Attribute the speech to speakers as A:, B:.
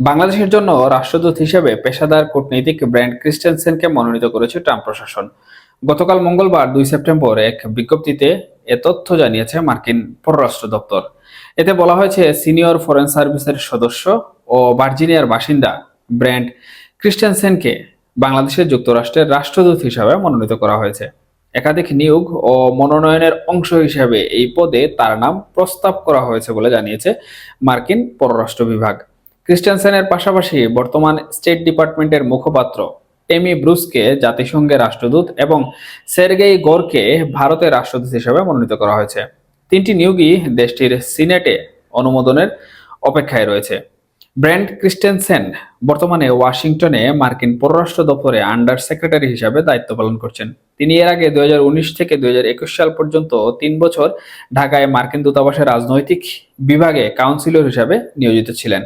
A: বাংলাদেশের জন্য রাষ্ট্রদূত হিসেবে পেশাদার কূটনীতিক ব্র্যান্ড ক্রিস্টেনসেনকে মনোনীত করেছে ট্রাম্প প্রশাসন। গতকাল মঙ্গলবার দুই সেপ্টেম্বর এক বিজ্ঞপ্তিতে এ তথ্য জানিয়েছে মার্কিন পররাষ্ট্র দপ্তর। এতে বলা হয়েছে, সিনিয়র ফরেন সার্ভিসের সদস্য ও ভার্জিনিয়ার বাসিন্দা ব্র্যান্ড ক্রিস্টেনসেনকে বাংলাদেশের যুক্তরাষ্ট্রের রাষ্ট্রদূত হিসাবে মনোনীত করা হয়েছে। একাধিক নিয়োগ ও মনোনয়নের অংশ হিসাবে এই পদে তার নাম প্রস্তাব করা হয়েছে বলে জানিয়েছে মার্কিন পররাষ্ট্র বিভাগ। ক্রিস্টেনসেনের পাশাপাশি বর্তমান স্টেট ডিপার্টমেন্টের মুখপাত্র এমি ব্রুসকে জাতিসংঘের রাষ্ট্রদূত এবং সের্গেই গোরকে ভারতের রাষ্ট্রদূত হিসেবে মনোনীত করা হয়েছে। তিনটি নিয়োগই দেশটির সিনেটে অনুমোদনের অপেক্ষায় রয়েছে। ব্র্যান্ড ক্রিস্টেনসেন বর্তমানে ওয়াশিংটনে মার্কিন পররাষ্ট্র দপ্তরে আন্ডার সেক্রেটারি হিসাবে দায়িত্ব পালন করছেন। তিনি এর আগে দুই হাজার উনিশ থেকে দুই হাজার একুশ সাল পর্যন্ত তিন বছর ঢাকায় মার্কিন দূতাবাসের রাজনৈতিক বিভাগে কাউন্সিলর হিসাবে নিয়োজিত ছিলেন।